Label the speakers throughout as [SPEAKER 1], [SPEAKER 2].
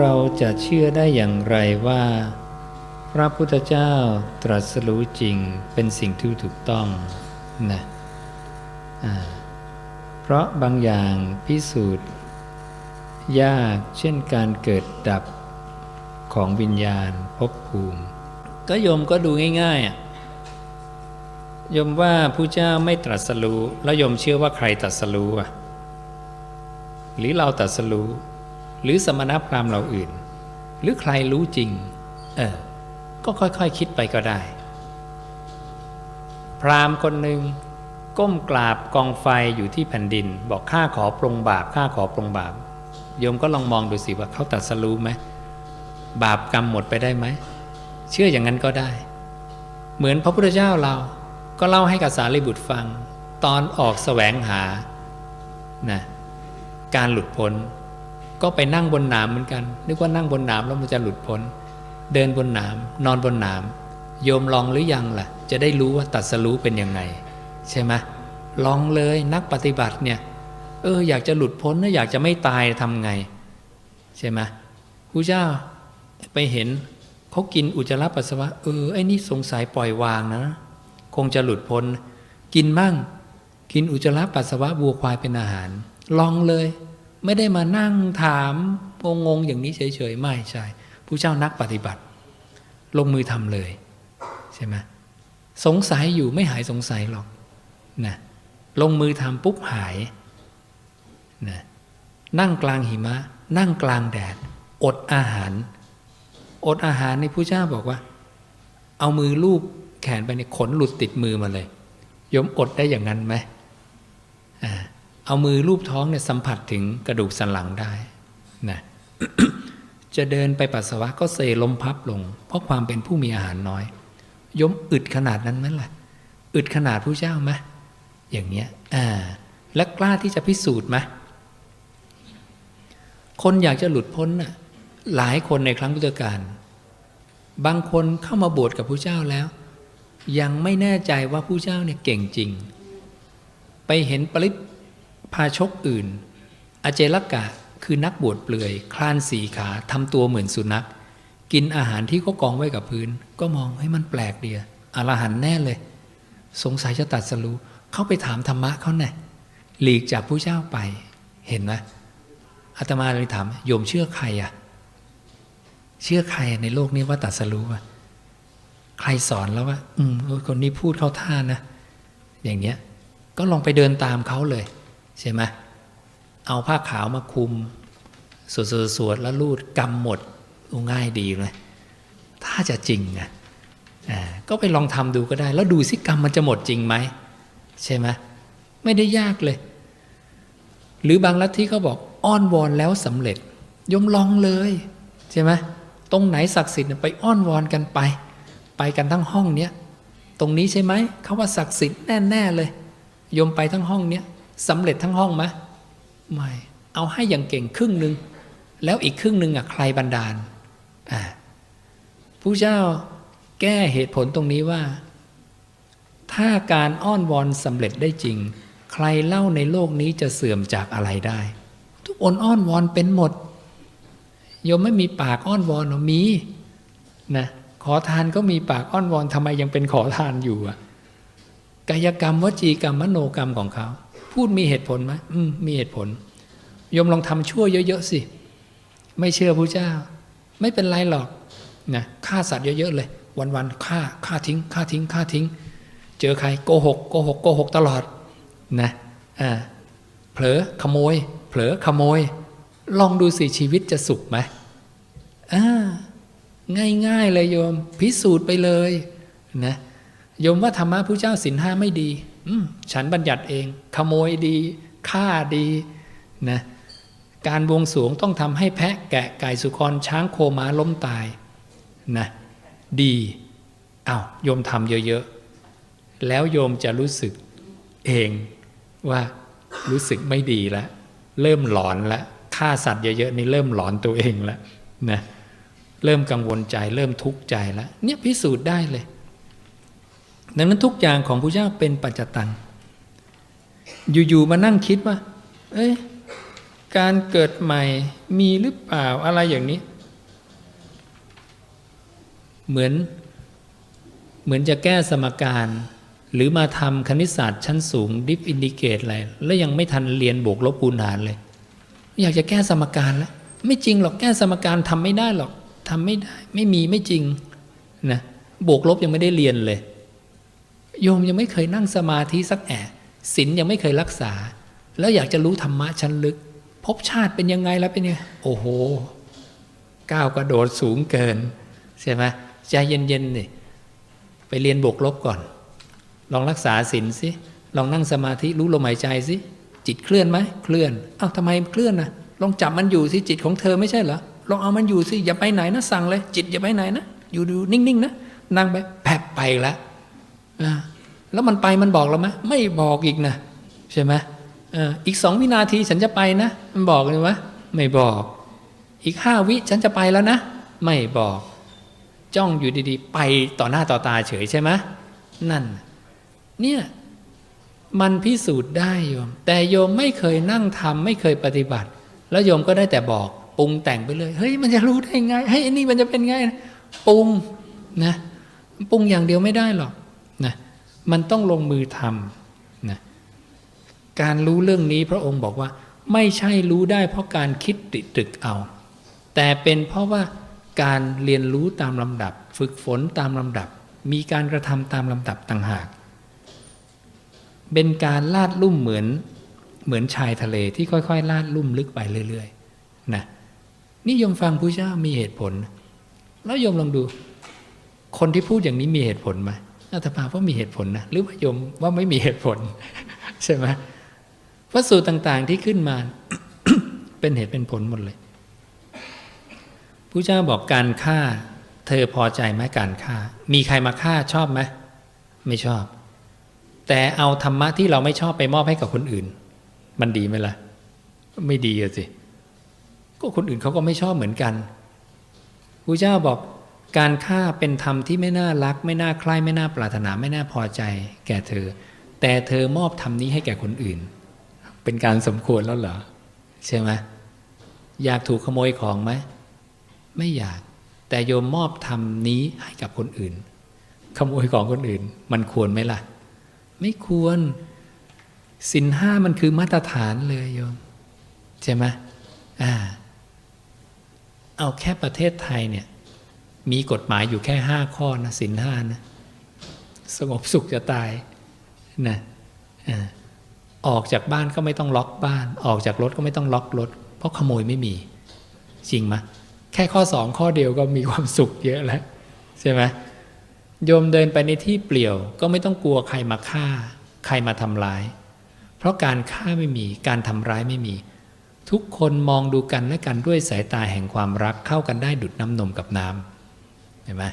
[SPEAKER 1] เราจะเชื่อได้อย่างไรว่า พระพุทธเจ้าตรัสรู้จริงเป็นสิ่งที่ถูกต้องนะเพราะบางอย่างพิสูจน์ ยากเช่นการเกิดดับของวิญญาณภพภูมิ ก็โยมก็ดูง่ายๆอะโยมว่าผู้เจ้าไม่ตรัสรู้แล้วโยมเชื่อว่าใครตรัสรู้อะ หรือเราตรัสรู้ หรือสมณพราหมณ์เราอื่น หรือใครรู้จริง เออ ก็ค่อยๆคคิดไปก็ได้ พราหมณ์คนหนึ่งก้มกราบกองไฟอยู่ที่แผ่นดิน บอกข้าขอปรงบาปข้าขอปรงบาปโยมก็ลองมองดูสิว่าเขาตัดสรู้ไหมบาปกรรมหมดไปได้ไหม เชื่ออย่างนั้นก็ได้ เหมือนพระพุทธเจ้าเราก็เล่าให้กับสารีบุตรฟัง ตอนออกแสวงหานะการหลุดพ้น ก็ไปนั่งบนหนามเหมือนกัน นึกว่านั่งบนหนามแล้วมันจะหลุดพ้น เดินบนหนาม นอนบนหนาม โยมลองหรือยังล่ะ จะได้รู้ว่าตัดสรู้เป็นยังไง ใช่ไหมลองเลยนักปฏิบัติเนี่ย เออ อยากจะหลุดพ้นนะอยากจะไม่ตายทำไง ใช่ไหมครูเจ้าไปเห็นเขากินอุจจาระปัสสาวะ เออไอ้นี่สงสัยปล่อยวางนะ คงจะหลุดพ้น กินมั่ง กินอุจจาระปัสสาวะวัวควายเป็นอาหาร ลองเลย ไม่ได้มานั่งถามงงๆอย่างนี้เฉยๆไม่ใช่ผู้เจ้านักปฏิบัติ ลงมือทำเลยใช่ไหมสงสัยอยู่ไม่หายสงสัยหรอกนะลงมือทำปุ๊บหายนะนั่งกลางหิมะ นั่งกลางแดด อดอาหาร อดอาหารในผู้เจ้าบอกว่า เอามือลูบแขนไปในขนหลุดติดมือมาเลยยมอดได้อย่างนั้นไหมอ่า เอามือลูบท้องเนี่ยสัมผัสถึงกระดูกสันหลังได้นะจะเดินไปปัสสาวะก็เซลมพับลง เพราะความเป็นผู้มีอาหารน้อยยมอึดขนาดนั้นไหมล่ะ อึดขนาดผู้เจ้าไหมอย่างเนี้ยอ่าและกล้าที่จะพิสูจน์ไหมคนอยากจะหลุดพ้นน่ะหลายคนในครั้งพุทธกาลบางคนเข้ามาบวชกับผู้เจ้าแล้ว ยังไม่แน่ใจว่าผู้เจ้าเนี่ยเก่งจริง ไปเห็นปริ พาชกอื่น อเจลกะคือนักบวชเปลือย คลานสีขาทำตัวเหมือนสุนัข กินอาหารที่เขากองไว้กับพื้น ก็มองให้มันแปลกเดียอรหันแน่เลย สงสัยจะตัดสรู้เข้าไปถามธรรมะเขาแน่หลีกจากผู้เจ้าไปเห็นไหมอาตมาเลยถามโยมเชื่อใครอะเชื่อใครในโลกนี้ว่าตัดสรู้อะใครสอนแล้วว่า อืมคนนี้พูดเข้าท่านะ อย่างเนี้ย ก็ลองไปเดินตามเขาเลย ใช่ไหมเอาผ้าขาวมาคุม สวดสวดแล้วลูดกำหมดง่ายดีเลยถ้าจะจริงอะอ่าก็ไปลองทำดูก็ได้ แล้วดูสิกรรมมันจะหมดจริงไหมใช่ไหมไม่ได้ยากเลย หรือบางลัทธิเขาบอกอ้อนวอนแล้วสำเร็จยมลองเลยใช่ไหมตรงไหนศักดิ์สิทธิ์ไปอ้อนวอนกันไป ไปกันทั้งห้องเนี้ยตรงนี้ใช่ไหมเขาว่าศักดิ์สิทธิ์แน่ๆเลยยมไปทั้งห้องเนี้ย สำเร็จทั้งห้องไหมไม่ เอาให้อย่างเก่งครึ่งหนึ่งแล้วอีกครึ่งหนึ่งอะใครบันดาลอ่าผู้เจ้าแก้เหตุผลตรงนี้ว่า ถ้าการอ้อนวอนสำเร็จได้จริง ใครเล่าในโลกนี้จะเสื่อมจากอะไรได้ ทุกคนอ้อนวอนเป็นหมดโยมไม่มีปากอ้อนวอนหรอมีนะขอทานก็มีปากอ้อนวอนทำไมยังเป็นขอทานอยู่อะกายกรรมวจีกรรมมโนกรรมของเขา พูดมีเหตุผลไหมมมีเหตุผลโยมลองทำชั่วเยอะๆสิ ไม่เชื่อพระเจ้า ไม่เป็นไรหรอกนะฆ่าสัตว์เยอะๆเลย วันๆฆ่าฆ่าทิ้งฆ่าทิ้งฆ่าทิ้ง เจอใครโกหกโกหกโกหกตลอดนะอ่าเผลอขโมย เผลอขโมย ลองดูสิชีวิตจะสุขไหมอ่าง่ายๆเลยโยม พิสูจน์ไปเลยนะโยมว่าธรรมะพระเจ้าสินห้าไม่ดี ฉันบัญญัติเอง ขโมยดีฆ่าดีนะการบวงสวงต้องทำให้แพะแกะไก่สุกรช้างโคม้าล้มตายนะดีอา้าวโยมทำเยอะๆ แล้วโยมจะรู้สึกเองว่ารู้สึกไม่ดีแล้วเริ่มหลอนแล้วฆ่าสัตว์เยอะๆนี่เริ่มหลอนตัวเองแล้วนะเริ่มกังวลใจ เริ่มทุกข์ใจแล้วเนี่ยพิสูจน์ได้เลย ดังนั้นทุกอย่างของพระเจ้าเป็นปัจจตัง อยู่ๆมานั่งคิดว่า เอ้ยการเกิดใหม่มีหรือเปล่าอะไรอย่างนี้ เหมือนเหมือนจะแก้สมการ หรือมาทำคณิตศาสตร์ชั้นสูงดิฟอินดิเกตอะไร แล้วยังไม่ทันเรียนบวกลบคูณหารเลย อยากจะแก้สมการแล้ว ไม่จริงหรอกแก้สมการทำไม่ได้หรอกทำไม่ได้ ไม่มีไม่จริงนะบวกลบยังไม่ได้เรียนเลย โยมยังไม่เคยนั่งสมาธิสักแอะศีลยังไม่เคยรักษา แล้วอยากจะรู้ธรรมะชั้นลึกภพชาติเป็นยังไงแล้วเป็นยังไงโอ้โหก้าวกระโดดสูงเกินใช่ไหมใจเย็นๆนี่ไปเรียนบวกลบก่อน ลองรักษาศีลสิลองนั่งสมาธิรู้ลมหายใจสิจิตเคลื่อนไหมเคลื่อนอ้าวทำไมเคลื่อนนะลองจับมันอยู่สิจิตของเธอไม่ใช่เหรอลองเอามันอยู่สิอย่าไปไหนนะสั่งเลย จิตอย่าไปไหนนะอยู่ดูนิ่งๆนะนั่งไปแผบไปแล้ว แล้วมันไปมันบอกเราไหมไม่บอกอีกนะใช่ไหมอออีกสองวินาทีฉันจะไปนะ มันบอกเลยไหมไม่บอก อีกห้าวิฉันจะไปแล้วนะ ไม่บอก จ้องอยู่ดีๆ ไปต่อหน้าต่อตาเฉยใช่ไหมนั่น เนี่ยมันพิสูจน์ได้โยม แต่โยมไม่เคยนั่งทำไม่เคยปฏิบัติ แล้วโยมก็ได้แต่บอกปรุงแต่งไปเลยเฮ้ยมันจะรู้ได้ไงเฮ้ยอันนี้มันจะเป็นไงปรุงนะปรุงอย่างเดียวไม่ได้หรอก นะมันต้องลงมือทำนะการรู้เรื่องนี้พระองค์บอกว่า ไม่ใช่รู้ได้เพราะการคิดติดตึกเอา แต่เป็นเพราะว่าการเรียนรู้ตามลำดับ ฝึกฝนตามลำดับ มีการกระทำตามลำดับต่างหาก เป็นการลาดลุ่มเหมือนเหมือนชายทะเลที่ค่อยๆ ลาดลุ่มลึกไปเรื่อยๆนะนี่ยมฟังพระเจ้ามีเหตุผล แล้วยมลองดู คนที่พูดอย่างนี้มีเหตุผลไหม อาตมาว่ามีเหตุผลนะหรือว่าโยมว่าไม่มีเหตุผล ใช่ไหมพระสูตรต่างๆที่ขึ้นมาเป็นเหตุเป็นผลหมดเลยพระเจ้าบอกการฆ่า เธอพอใจไหมการฆ่า มีใครมาฆ่าชอบไหมไม่ชอบ แต่เอาธรรมะที่เราไม่ชอบไปมอบให้กับคนอื่น มันดีไหมล่ะ ไม่ดีอะสิก็คนอื่นเขาก็ไม่ชอบเหมือนกันพระเจ้าบอก การฆ่าเป็นธรรมที่ไม่น่ารัก ไม่น่าใคร่ไม่น่าปรารถนาไม่น่าพอใจ แก่เธอ แต่เธอมอบธรรมนี้ให้แก่คนอื่น เป็นการสมควรแล้วเหรอใช่ไหมอยากถูกขโมยของไหมไม่อยาก แต่โยมมอบธรรมนี้ให้กับคนอื่น ขโมยของคนอื่น มันควรไหมล่ะ ไม่ควรสินห้ามันคือมาตรฐานเลยโยม ใช่ไหมอ่า เอาแค่ประเทศไทยเนี่ย มีกฎหมายอยู่แค่ห้าข้อนะสินห้านะสงบสุขจะตายนะอออกจากบ้านก็ไม่ต้องล็อกบ้าน ออกจากรถก็ไม่ต้องล็อกรถ เพราะขโมยไม่มี จริงไหมแค่ข้อสองข้อเดียวก็มีความสุขเยอะแล้ว ใช่ไหมโยมเดินไปในที่เปลี่ยว ก็ไม่ต้องกลัวใครมาฆ่า ใครมาทำร้าย เพราะการฆ่าไม่มีการทำร้ายไม่มี ทุกคนมองดูกันและกันด้วยสายตาแห่งความรักเข้ากันได้ดุดน้ำนมกับน้ำ เห็นไหม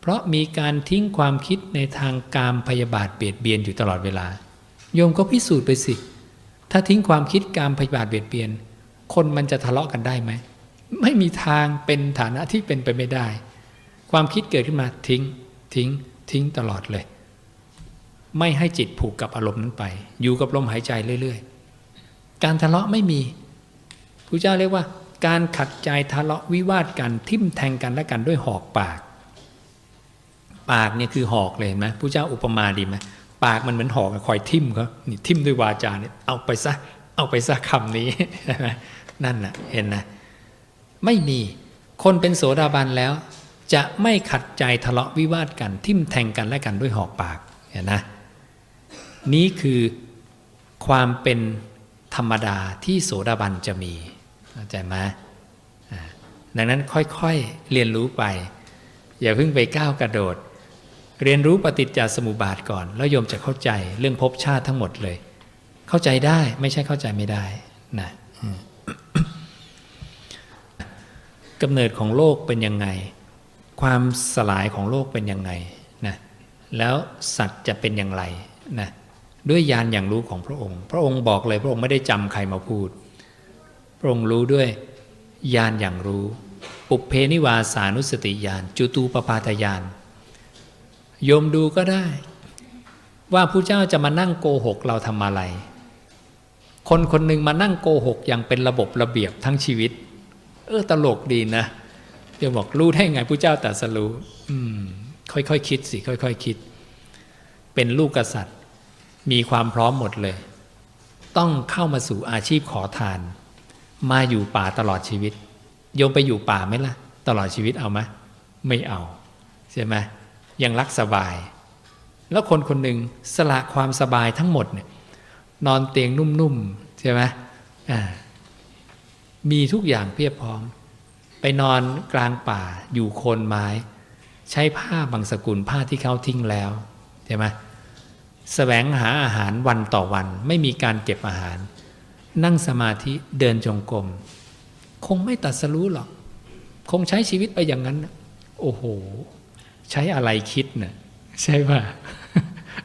[SPEAKER 1] เพราะมีการทิ้งความคิดในทางกามพยาบาทเบียดเบียนอยู่ตลอดเวลา โยมก็พิสูจน์ไปสิ ถ้าทิ้งความคิดกามพยาบาทเบียดเบียน คนมันจะทะเลาะกันได้ไหม ไม่มีทางเป็นฐานะที่เป็นไปไม่ได้ ความคิดเกิดขึ้นมาทิ้ง ทิ้ง ทิ้งตลอดเลย ไม่ให้จิตผูกกับอารมณ์นั้นไป อยู่กับลมหายใจเรื่อย ๆ การทะเลาะไม่มีพระเจ้าเรียกว่า การขัดใจทะเลาะวิวาทกันทิมแทงกันและกันด้วยหอกปาก ปากเนี่ยคือหอกเลยเห็นไหมพระเจ้าอุปมาดีไหมปากมันเหมือนหอกคอยทิมเขานี่ทิมด้วยวาจาเนี่ยเอาไปซะเอาไปซะคำนี้นั่นน่ะเห็นนะไม่มีคนเป็นโสดาบันแล้ว จะไม่ขัดใจทะเลาะวิวาทกัน ทิมแทงกันและกันด้วยหอกปากเห็นนะนี้คือความเป็นธรรมดาที่โสดาบันจะมี เข้าใจไหมดังนั้นค่อยๆเรียนรู้ไป อย่าเพิ่งไปก้าวกระโดด เรียนรู้ปฏิจจสมุปบาทก่อน แล้วโยมจะเข้าใจเรื่องภพชาติทั้งหมดเลย เข้าใจได้ไม่ใช่เข้าใจไม่ได้นะกำเนิดของโลกเป็นยังไง ความสลายของโลกเป็นยังไงนะแล้วสัตว์จะเป็นอย่างไรนะด้วยญาณอย่างรู้ของพระองค์ พระองค์บอกเลยพระองค์ไม่ได้จำใครมาพูด ระองค์รู้ด้วยญาณอย่างรู้ ปุเพนิวาสานุสติญาณจุตูปปาทญาณโยมดูก็ได้ ว่าผู้เจ้าจะมานั่งโกหกเราทำอะไร คนคนหนึ่งมานั่งโกหกอย่างเป็นระบบระเบียบทั้งชีวิต เออตลกดีนะเดี๋ยวบอกรู้ได้ไงผู้เจ้าตรัสรู้อืม ค่อยๆคคิดสิค่อยๆคคิด เป็นลูกกษัตริย์ มีความพร้อมหมดเลย ต้องเข้ามาสู่อาชีพขอทาน มาอยู่ป่าตลอดชีวิต โยมไปอยู่ป่าไหมล่ะ ตลอดชีวิตเอาไหมไม่เอาใช่ไหมยังรักสบาย แล้วคนคนหนึ่งสละความสบายทั้งหมดเนี่ยนอนเตียงนุ่มๆใช่ไหมอ่ามีทุกอย่างเพียบพร้อม ไปนอนกลางป่าอยู่โคนไม้ ใช้ผ้าบางสกุลผ้าที่เขาทิ้งแล้วใช่ไหมแสวงหาอาหารวันต่อวัน ไม่มีการเก็บอาหาร นั่งสมาธิเดินจงกรมคงไม่ตัดสรู้หรอก คงใช้ชีวิตไปอย่างนั้น โอ้โห ใช้อะไรคิดนะ่ะใช่ป่ะ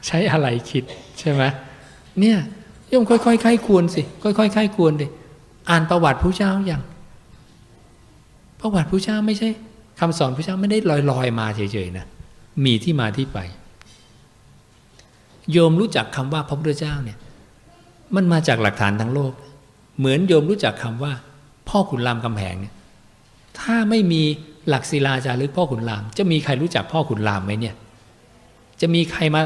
[SPEAKER 1] ใช้อะไรคิดใช่ไหมเนี่ยโยมค่อยๆไข้ควรสิ ค่อยๆไข้ควรดิอ่านประวัติพระเจ้าอย่างประวัติพระเจ้าไม่ใช่คำสอนพระเจ้าไม่ได้ลอยๆมาเฉยๆนะมีที่มาที่ไป โยมรู้จักคำว่าพระพุทธเจ้าเนี่ย มันมาจากหลักฐานทั้งโลก เหมือนโยมรู้จักคำว่า พ่อขุนรามคำแหงเนี่ยถ้าไม่มีหลักศิลาจารึกพ่อขุนราม จะมีใครรู้จักพ่อขุนรามไหมเนี่ย จะมีใครมา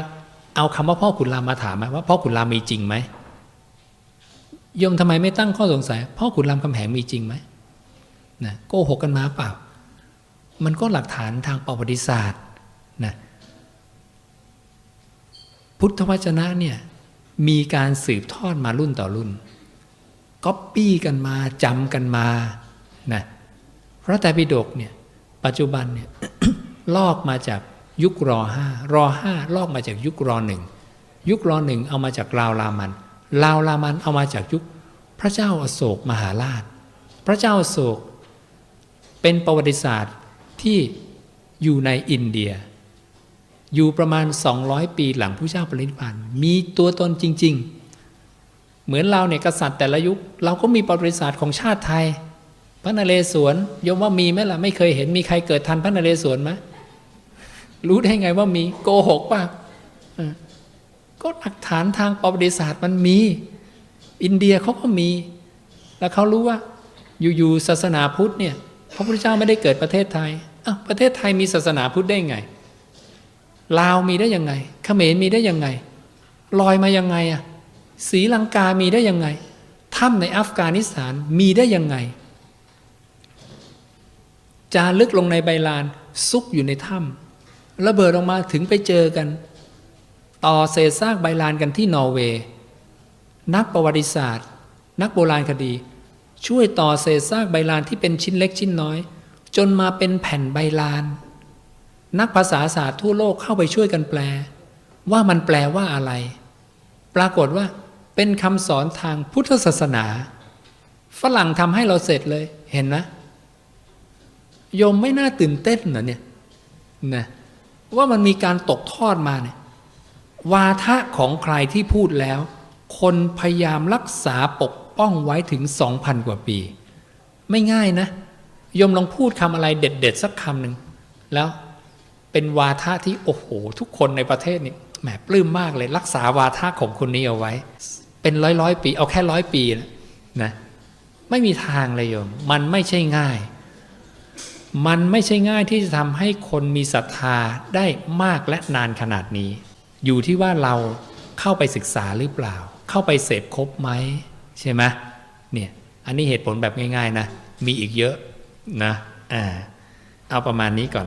[SPEAKER 1] เอาคำว่าพ่อขุนรามมาถามไหมว่า พ่อขุนรามมีจริงไหมโยมทำไมไม่ตั้งข้อสงสัย พ่อขุนรามคำแหงมีจริงไหมนะโกหกกันมาเปล่า มันก็หลักฐานทางประวัติศาสตร์นะพุทธวจนะเนี่ย มีการสืบทอดมารุ่นต่อรุ่นก๊อปปี้กันมาจำกันมานะพระไตรปิฎกเนี่ยปัจจุบันเนี่ยลอกมาจากยุครอห้ารอห้าลอกมาจากยุครอหนึ่งยุครอหนึ่งเอามาจากลาวรามันลาวรามันเอามาจากยุคพระเจ้าอโศกมหาราช พระเจ้าอโศกเป็นประวัติศาสตร์ที่อยู่ในอินเดีย อยู่ประมาณ 200 ปีหลังผู้เจ้าปรินิพานมีตัวตนจริง ๆ เหมือนเราเนี่ยกษัตริย์แต่ละยุค เราก็มีประวัติศาสตร์ของชาติไทย พระนเรศวรยมว่ามีไหมล่ะไม่เคยเห็นมีใครเกิดทันพระนเรศวรไหมรู้ได้ไงว่ามีโกหกป่ะก็หลักฐานทางประวัติศาสตร์มันมี อินเดียเขาก็มี แล้วเขารู้ว่าอยู่ๆศาสนาพุทธเนี่ยพระพุทธเจ้าไม่ได้เกิดประเทศไทยอ้าวประเทศไทยมีศาสนาพุทธได้ไง ลาวมีได้ยังไงเขมรมีได้ยังไง ลอยมายังไงอะศรีลังกามีได้ยังไงถ้ำในอัฟกานิสถานมีได้ยังไง จารึกลงในใบลาน ซุกอยู่ในถ้ำระเบิดออกมาถึงไปเจอกัน ต่อเศษซากใบลานกันที่นอร์เวย์นักประวัติศาสตร์ นักโบราณคดี ช่วยต่อเศษซากใบลานที่เป็นชิ้นเล็กชิ้นน้อย จนมาเป็นแผ่นใบลาน นักภาษาศาสตร์ทั่วโลกเข้าไปช่วยกันแปล ว่ามันแปลว่าอะไร ปรากฏว่าเป็นคำสอนทางพุทธศาสนา ฝรั่งทำให้เราเสร็จเลยเห็นนะโยมไม่น่าตื่นเต้นเหรอเนี่ยนะว่ามันมีการตกทอดมาเนี่ยวาทะของใครที่พูดแล้ว คนพยายามรักษาปกป้องไว้ถึงสองพันกว่าปี ไม่ง่ายนะ ยมลองพูดคำอะไรเด็ด ๆ สักคำหนึ่งแล้ว เป็นวาทะที่โอ้โห ทุกคนในประเทศนี่แหมปลื้มมากเลยรักษาวาทะของคนนี้เอาไว้ เป็นร้อยร้อยปี เอาแค่ร้อยปีนะนะไม่มีทางเลยโยมมันไม่ใช่ง่าย มันไม่ใช่ง่ายที่จะทำให้คนมีศรัทธาได้มากและนานขนาดนี้ อยู่ที่ว่าเราเข้าไปศึกษาหรือเปล่า เข้าไปเสพครบไหมใช่ไหมเนี่ยอันนี้เหตุผลแบบง่าย ๆ นะ มีอีกเยอะนะอ่าเอาประมาณนี้ก่อน